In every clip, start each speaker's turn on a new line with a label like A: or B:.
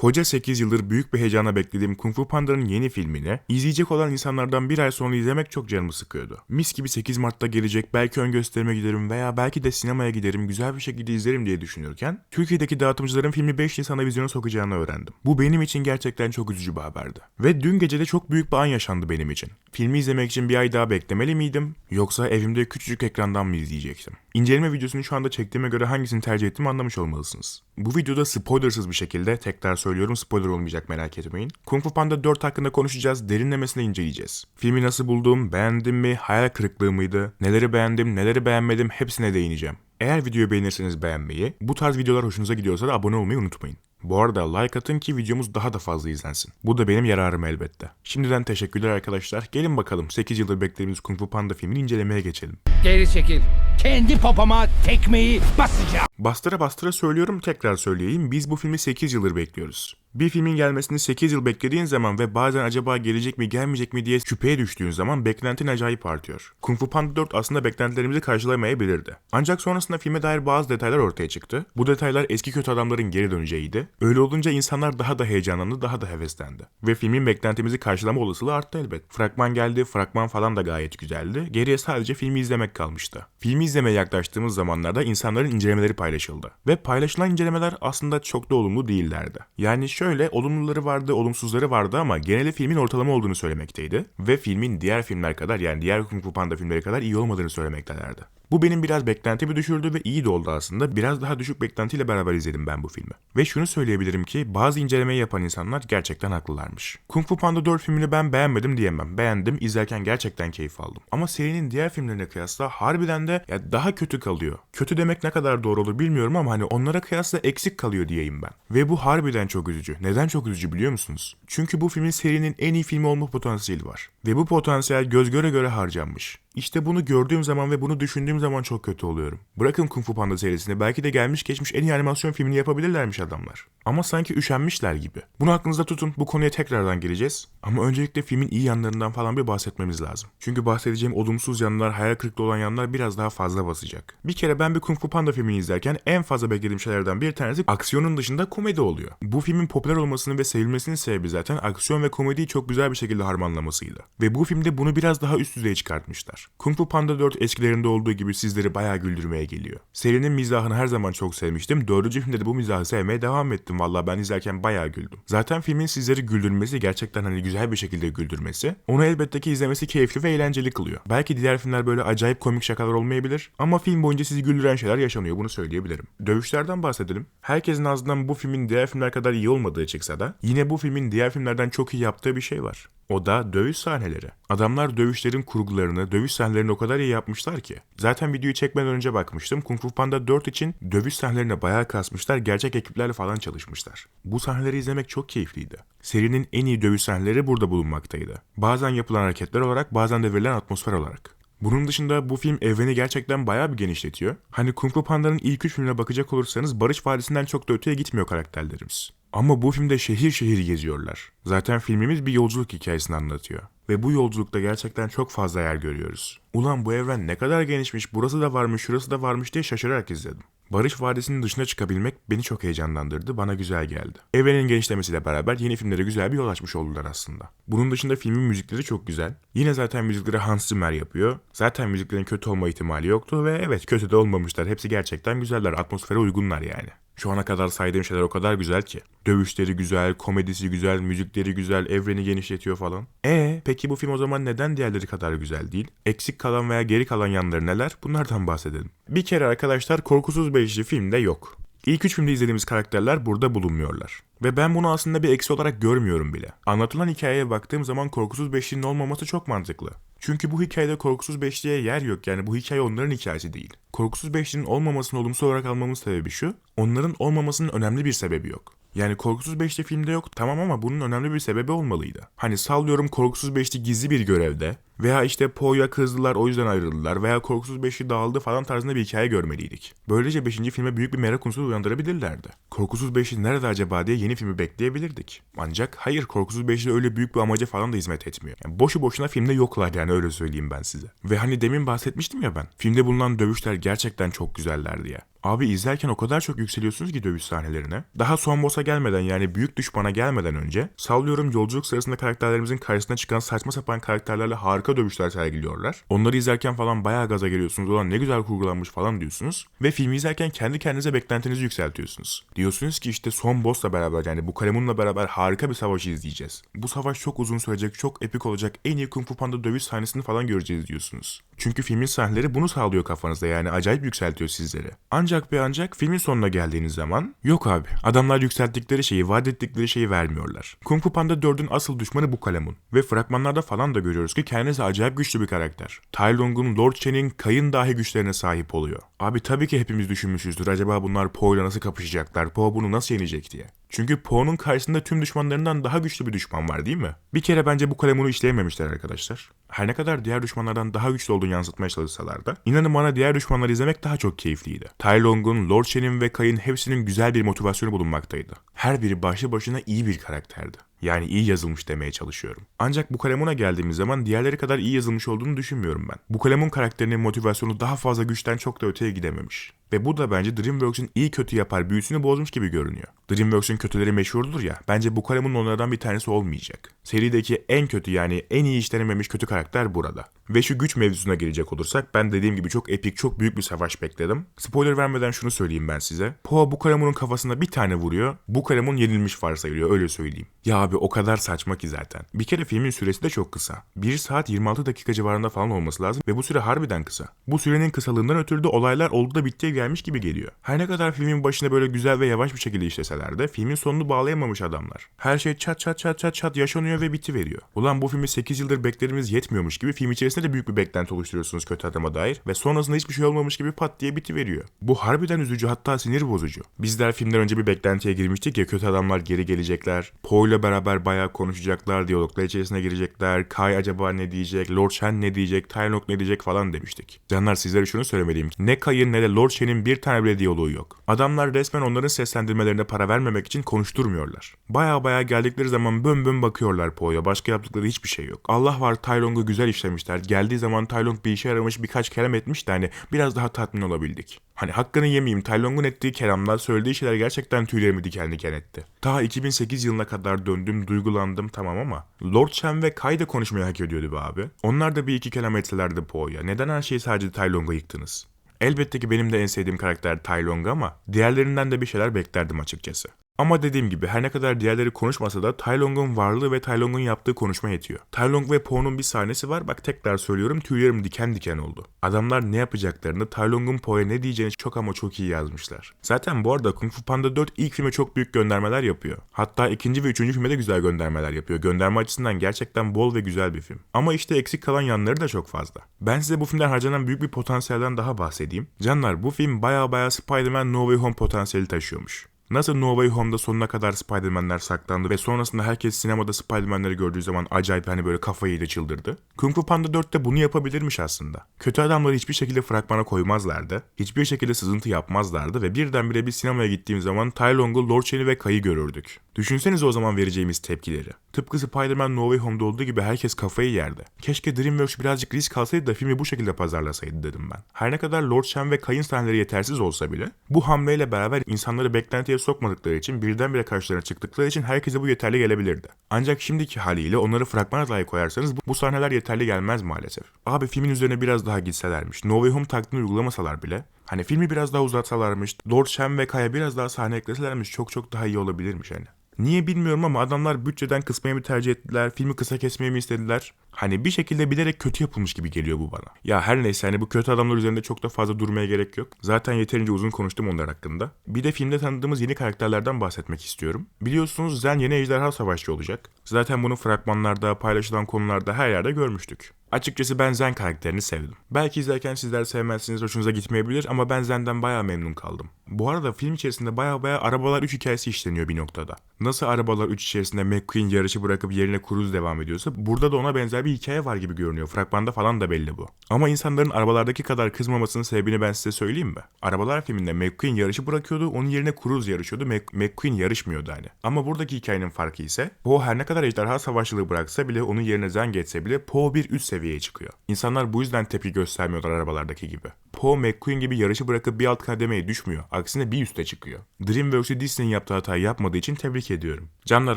A: Koca 8 yıldır büyük bir heyecana beklediğim Kung Fu Panda'nın yeni filmini izleyecek olan insanlardan bir ay sonra izlemek çok canımı sıkıyordu. Mis gibi 8 Mart'ta gelecek belki ön gösterime giderim veya belki de sinemaya giderim güzel bir şekilde izlerim diye düşünürken Türkiye'deki dağıtımcıların filmi 5 Nisan'da vizyona sokacağını öğrendim. Bu benim için gerçekten çok üzücü bir haberdi. Ve dün gece de çok büyük bir an yaşandı benim için. Filmi izlemek için bir ay daha beklemeli miydim yoksa evimde küçücük ekrandan mı izleyecektim? İnceleme videosunu şu anda çektiğime göre hangisini tercih ettiğimi anlamış olmalısınız. Bu videoda spoilersız bir şekilde tekrar söylüyorum spoiler olmayacak merak etmeyin. Kung Fu Panda 4 hakkında konuşacağız, derinlemesine inceleyeceğiz. Filmi nasıl buldum, beğendim mi, hayal kırıklığı mıydı, neleri beğendim, neleri beğenmedim hepsine değineceğim. Eğer videoyu beğenirseniz beğenmeyi, bu tarz videolar hoşunuza gidiyorsa da abone olmayı unutmayın. Bu arada like atın ki videomuz daha da fazla izlensin. Bu da benim yararım elbette. Şimdiden teşekkürler arkadaşlar. Gelin bakalım 8 yıldır beklediğimiz Kung Fu Panda filmini incelemeye geçelim.
B: Geri çekil. Kendi popoma tekmeyi basacağım.
A: Bastıra bastıra söylüyorum tekrar söyleyeyim. Biz bu filmi 8 yıldır bekliyoruz. Bir filmin gelmesini 8 yıl beklediğin zaman ve bazen acaba gelecek mi gelmeyecek mi diye şüpheye düştüğün zaman beklentin acayip artıyor. Kung Fu Panda 4 aslında beklentilerimizi karşılamayabilirdi. Ancak sonrasında filme dair bazı detaylar ortaya çıktı. Bu detaylar eski kötü adamların geri döneceğiydi. Öyle olunca insanlar daha da heyecanlandı, daha da heveslendi. Ve filmin beklentimizi karşılama olasılığı arttı elbet. Fragman geldi, fragman falan da gayet güzeldi. Geriye sadece filmi izlemek kalmıştı. Filmi izlemeye yaklaştığımız zamanlarda insanların incelemeleri paylaşıldı. Ve paylaşılan incelemeler aslında çok da olumlu değillerdi. Yani şöyle olumluları vardı, olumsuzları vardı ama geneli filmin ortalama olduğunu söylemekteydi. Ve filmin diğer filmler kadar yani diğer Kung Fu Panda filmleri kadar iyi olmadığını söylemektelerdi. Bu benim biraz beklentimi düşürdü ve iyi de oldu aslında. Biraz daha düşük beklentiyle beraber izledim ben bu filmi. Ve şunu söyleyebilirim ki bazı incelemeyi yapan insanlar gerçekten haklılarmış. Kung Fu Panda 4 filmini ben beğenmedim diyemem. Beğendim, izlerken gerçekten keyif aldım. Ama serinin diğer filmlerine kıyasla harbiden de ya daha kötü kalıyor. Kötü demek ne kadar doğru olur bilmiyorum ama hani onlara kıyasla eksik kalıyor diyeyim ben. Ve bu harbiden çok üzücü. Neden çok üzücü biliyor musunuz? Çünkü bu filmin serinin en iyi filmi olma potansiyeli var. Ve bu potansiyel göz göre göre harcanmış. İşte bunu gördüğüm zaman ve bunu düşündüğüm zaman çok kötü oluyorum. Bırakın Kung Fu Panda serisini belki de gelmiş geçmiş en iyi animasyon filmini yapabilirlermiş adamlar. Ama sanki üşenmişler gibi. Bunu aklınızda tutun bu konuya tekrardan geleceğiz. Ama öncelikle filmin iyi yanlarından falan bir bahsetmemiz lazım. Çünkü bahsedeceğim olumsuz yanlar, hayal kırıklığı olan yanlar biraz daha fazla basacak. Bir kere ben bir Kung Fu Panda filmini izlerken en fazla beklediğim şeylerden bir tanesi aksiyonun dışında komedi oluyor. Bu filmin popüler olmasının ve sevilmesinin sebebi zaten aksiyon ve komediyi çok güzel bir şekilde harmanlamasıydı. Ve bu filmde bunu biraz daha üst düzeye çıkartmışlar. Kung Fu Panda 4 eskilerinde olduğu gibi sizleri bayağı güldürmeye geliyor. Serinin mizahını her zaman çok sevmiştim. Dördüncü filmde de bu mizahı sevmeye devam ettim. Vallahi ben izlerken bayağı güldüm. Zaten filmin sizleri güldürmesi gerçekten hani güzel bir şekilde güldürmesi. Onu elbette ki izlemesi keyifli ve eğlenceli kılıyor. Belki diğer filmler böyle acayip komik şakalar olmayabilir ama film boyunca sizi güldüren şeyler yaşanıyor bunu söyleyebilirim. Dövüşlerden bahsedelim. Herkesin ağzından bu filmin diğer filmler kadar iyi olmadığı çıksa da yine bu filmin diğer filmlerden çok iyi yaptığı bir şey var. O da dövüş sahneleri. Adamlar dövüşlerin kurgularını, dövüş sahnelerini o kadar iyi yapmışlar ki. Zaten videoyu çekmeden önce bakmıştım. Kung Fu Panda 4 için dövüş sahnelerine bayağı kasmışlar. Gerçek ekiplerle falan çalışmışlar. Bu sahneleri izlemek çok keyifliydi. Serinin en iyi dövüş sahneleri burada bulunmaktaydı. Bazen yapılan hareketler olarak, bazen de verilen atmosfer olarak. Bunun dışında bu film evreni gerçekten bayağı bir genişletiyor. Hani Kung Fu Panda'nın ilk üç filmine bakacak olursanız Barış Vadisi'nden çok da öteye gitmiyor karakterlerimiz. Ama bu filmde şehir şehir geziyorlar. Zaten filmimiz bir yolculuk hikayesini anlatıyor. Ve bu yolculukta gerçekten çok fazla yer görüyoruz. Ulan bu evren ne kadar genişmiş, burası da varmış, şurası da varmış diye şaşırarak izledim. Barış Vadisi'nin dışına çıkabilmek beni çok heyecanlandırdı, bana güzel geldi. Evrenin genişlemesiyle beraber yeni filmlere güzel bir yol açmış oldular aslında. Bunun dışında filmin müzikleri çok güzel. Yine zaten müzikleri Hans Zimmer yapıyor. Zaten müziklerin kötü olma ihtimali yoktu ve evet kötü de olmamışlar. Hepsi gerçekten güzeller, atmosfere uygunlar yani. Şu ana kadar saydığım şeyler o kadar güzel ki. Dövüşleri güzel, komedisi güzel, müzikleri güzel, evreni genişletiyor falan. E peki bu film o zaman neden diğerleri kadar güzel değil? Eksik kalan veya geri kalan yanları neler? Bunlardan bahsedelim. Bir kere arkadaşlar Korkusuz Beşli filmde yok. İlk üç filmde izlediğimiz karakterler burada bulunmuyorlar. Ve ben bunu aslında bir eksi olarak görmüyorum bile. Anlatılan hikayeye baktığım zaman Korkusuz Beşli'nin olmaması çok mantıklı. Çünkü bu hikayede Korkusuz Beşli'ye yer yok yani bu hikaye onların hikayesi değil. Korkusuz Beşli'nin olmamasını olumsuz olarak almamın sebebi şu, onların olmamasının önemli bir sebebi yok. Yani Korkusuz Beşli filmde yok tamam ama bunun önemli bir sebebi olmalıydı. Hani sallıyorum Korkusuz Beşli gizli bir görevde Veya işte Poe'ya kızdılar o yüzden ayrıldılar veya Korkusuz Beşli dağıldı falan tarzında bir hikaye görmeliydik. Böylece 5. filme büyük bir merak unsuru uyandırabilirlerdi. Korkusuz Beşli nerede acaba diye yeni filmi bekleyebilirdik. Ancak hayır Korkusuz Beşli öyle büyük bir amaca falan da hizmet etmiyor. Yani boşu boşuna filmde yoklar yani öyle söyleyeyim ben size. Ve hani demin bahsetmiştim ya ben. Filmde bulunan dövüşler gerçekten çok güzellerdi ya. Abi izlerken o kadar çok yükseliyorsunuz ki dövüş sahnelerine. Daha son boss'a gelmeden yani büyük düşmana gelmeden önce sallıyorum yolculuk sırasında karakterlerimizin karşısına çıkan saçma sapan karakterlerle harika dövüşler sergiliyorlar. Onları izlerken falan bayağı gaza geliyorsunuz. Ulan ne güzel kurgulanmış falan diyorsunuz. Ve filmi izlerken kendi kendinize beklentinizi yükseltiyorsunuz. Diyorsunuz ki işte son boss'la beraber yani bu kalemunla beraber harika bir savaş izleyeceğiz. Bu savaş çok uzun sürecek, çok epik olacak. En iyi Kung Fu Panda dövüş sahnesini falan göreceğiz diyorsunuz. Çünkü filmin sahneleri bunu sağlıyor kafanızda yani acayip yükseltiyor sizleri. Ancak ve ancak filmin sonuna geldiğiniz zaman yok abi adamlar yükselttikleri şeyi vaat ettikleri şeyi vermiyorlar. Kung Fu Panda 4'ün asıl düşmanı bu kalemun. Ve fragmanlarda falan da görüyoruz ki kendisi acayip güçlü bir karakter. Tai Lung'un, Lord Chen'in kayın dahi güçlerine sahip oluyor. Abi tabii ki hepimiz düşünmüşüzdür acaba bunlar Po'yla nasıl kapışacaklar, Po bunu nasıl yenecek diye. Çünkü Po'nun karşısında tüm düşmanlarından daha güçlü bir düşman var değil mi? Bir kere bence bu kalemunu işleyememişler arkadaşlar. Her ne kadar diğer düşmanlardan daha güçlü olduğunu yansıtmaya çalışsalar da inanın bana diğer düşmanları izlemek daha çok keyifliydi. Tai Lung'un, Lord Shen'in ve Kai'nin hepsinin güzel bir motivasyonu bulunmaktaydı. Her biri başlı başına iyi bir karakterdi. Yani iyi yazılmış demeye çalışıyorum. Ancak bu kalemuna geldiğimiz zaman diğerleri kadar iyi yazılmış olduğunu düşünmüyorum ben. Bu kalemun karakterinin motivasyonu daha fazla güçten çok da öteye gidememiş. Ve bu da bence DreamWorks'ün iyi kötü yapar büyüsünü bozmuş gibi görünüyor. DreamWorks'ün kötüleri meşhurdur ya, bence bu kalemun onlardan bir tanesi olmayacak. Serideki en kötü yani en iyi işlenememiş kötü karakter burada. Ve şu güç mevzusuna gelecek olursak ben dediğim gibi çok epik çok büyük bir savaş bekledim. Spoiler vermeden şunu söyleyeyim ben size. Poe bu kafasına bir tane vuruyor. Bu kalemun yenilmiş varsayılıyor öyle söyleyeyim. Ya abi o kadar saçma ki zaten. Bir kere filmin süresi de çok kısa. 1 saat 26 dakika civarında falan olması lazım ve bu süre harbiden kısa. Bu sürenin kısalığından ötürü de olaylar oldu da bittiye gelmiş gibi geliyor. Her ne kadar filmin başında böyle güzel ve yavaş bir şekilde işleseler de filmin sonunu bağlayamamış adamlar. Her şey çat çat çat çat çat yaşanıyor ve biti veriyor. Ulan bu filmi 8 yıldır beklerimiz yetmiyormuş gibi film içerisinde de büyük bir beklenti oluşturuyorsunuz kötü adama dair ve sonrasında hiçbir şey olmamış gibi pat diye biti veriyor. Bu harbiden üzücü hatta sinir bozucu. Bizler filmden önce bir beklentiye girmiştik ya kötü adamlar geri gelecekler. Poe ile beraber bayağı konuşacaklar, diyaloglar içerisine girecekler. Kai acaba ne diyecek, Lord Shen ne diyecek, Lung ne diyecek falan demiştik. Canlar sizlere şunu söylemeliyim. Ne Kai'ın ne de Lord Shen'in bir tane bile diyaloğu yok. Adamlar resmen onların seslendirmelerine para vermemek için konuşturmuyorlar. Baya baya geldikleri zaman bön bön bakıyorlar Poe'ya. Başka yaptıkları hiçbir şey yok. Allah var Tai Lung'u güzel işlemişler. Geldiği zaman Tai Lung bir işe yaramış birkaç kelam etmiş de hani biraz daha tatmin olabildik. Hani hakkını yemeyeyim Tai Lung'un ettiği kelamlar söylediği şeyler gerçekten tüylerimi diken diken etti. Ta 2008 yılına kadar döndüm duygulandım tamam ama Lord Shen ve Kai de konuşmayı hak ediyordu be abi. Onlar da bir iki kelam etselerdi Poe'ya. Neden her şeyi sadece Tai Lung'a yıktınız? Elbette ki benim de en sevdiğim karakter Tai ama diğerlerinden de bir şeyler beklerdim açıkçası. Ama dediğim gibi her ne kadar diğerleri konuşmasa da Tai Lung'un varlığı ve Tai Lung'un yaptığı konuşma yetiyor. Tai Lung ve Poe'nun bir sahnesi var bak tekrar söylüyorum tüylerim diken diken oldu. Adamlar ne yapacaklarını Tai Lung'un Poe'ya ne diyeceğini çok ama çok iyi yazmışlar. Zaten bu arada Kung Fu Panda 4 ilk filme çok büyük göndermeler yapıyor. Hatta ikinci ve üçüncü filme de güzel göndermeler yapıyor. Gönderme açısından gerçekten bol ve güzel bir film. Ama işte eksik kalan yanları da çok fazla. Ben size bu filmden harcanan büyük bir potansiyelden daha bahsedeyim. Canlar bu film baya baya Spider-Man No Way Home potansiyeli taşıyormuş. Nasıl No Way Home'da sonuna kadar Spider-Man'ler saklandı ve sonrasında herkes sinemada Spider-Man'leri gördüğü zaman acayip hani böyle kafayı yedi çıldırdı. Kung Fu Panda 4'te bunu yapabilirmiş aslında. Kötü adamları hiçbir şekilde fragmana koymazlardı. Hiçbir şekilde sızıntı yapmazlardı ve birdenbire bir sinemaya gittiğim zaman Tai Lung'u, Lord Shen'i ve Kai'yi görürdük. Düşünsenize o zaman vereceğimiz tepkileri. Tıpkı Spider-Man No Way Home'da olduğu gibi herkes kafayı yerdi. Keşke DreamWorks birazcık risk alsaydı da filmi bu şekilde pazarlasaydı dedim ben. Her ne kadar Lord Shen ve Kai'nin sahneleri yetersiz olsa bile bu hamleyle beraber insanları beklentiye sokmadıkları için birdenbire karşılarına çıktıkları için herkese bu yeterli gelebilirdi. Ancak şimdiki haliyle onları fragmana dahi koyarsanız bu, bu sahneler yeterli gelmez maalesef. Abi filmin üzerine biraz daha gitselermiş, No Way Home taktiğini uygulamasalar bile Hani filmi biraz daha uzatsalarmış, Lord Shen ve Kaya biraz daha sahne ekleselermiş çok çok daha iyi olabilirmiş hani. Niye bilmiyorum ama adamlar bütçeden kısmayı mı tercih ettiler, filmi kısa kesmeyi mi istediler? Hani bir şekilde bilerek kötü yapılmış gibi geliyor bu bana. Ya her neyse hani bu kötü adamlar üzerinde çok da fazla durmaya gerek yok. Zaten yeterince uzun konuştum onlar hakkında. Bir de filmde tanıdığımız yeni karakterlerden bahsetmek istiyorum. Biliyorsunuz Zen yeni ejderha savaşçı olacak. Zaten bunu fragmanlarda, paylaşılan konularda her yerde görmüştük. Açıkçası ben Zen karakterini sevdim. Belki izlerken sizler sevmezsiniz, hoşunuza gitmeyebilir ama ben Zen'den bayağı memnun kaldım. Bu arada film içerisinde bayağı bayağı Arabalar 3 hikayesi işleniyor bir noktada. Nasıl Arabalar 3 içerisinde McQueen yarışı bırakıp yerine Cruise devam ediyorsa burada da ona benzer güzel bir hikaye var gibi görünüyor. Fragmanda falan da belli bu. Ama insanların arabalardaki kadar kızmamasının sebebini ben size söyleyeyim mi? Arabalar filminde McQueen yarışı bırakıyordu, onun yerine Cruise yarışıyordu. Mac- McQueen yarışmıyordu hani. Ama buradaki hikayenin farkı ise Poe her ne kadar ejderha savaşçılığı bıraksa bile onun yerine Zen geçse bile Poe bir üst seviyeye çıkıyor. İnsanlar bu yüzden tepki göstermiyorlar arabalardaki gibi. Poe McQueen gibi yarışı bırakıp bir alt kademeye düşmüyor. Aksine bir üste çıkıyor. DreamWorks'ü Disney'in yaptığı hatayı yapmadığı için tebrik ediyorum. Canlar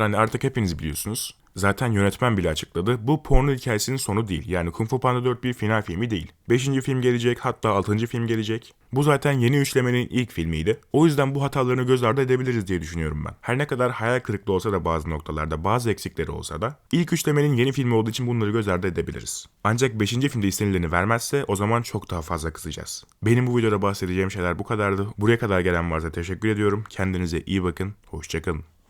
A: hani artık hepiniz biliyorsunuz. Zaten yönetmen bile açıkladı. Bu porno hikayesinin sonu değil. Yani Kung Fu Panda 4 bir final filmi değil. 5. film gelecek hatta 6. film gelecek. Bu zaten yeni üçlemenin ilk filmiydi. O yüzden bu hatalarını göz ardı edebiliriz diye düşünüyorum ben. Her ne kadar hayal kırıklığı olsa da bazı noktalarda bazı eksikleri olsa da ilk üçlemenin yeni filmi olduğu için bunları göz ardı edebiliriz. Ancak 5. filmde istenileni vermezse o zaman çok daha fazla kızacağız. Benim bu videoda bahsedeceğim şeyler bu kadardı. Buraya kadar gelen varsa teşekkür ediyorum. Kendinize iyi bakın. Hoşçakalın.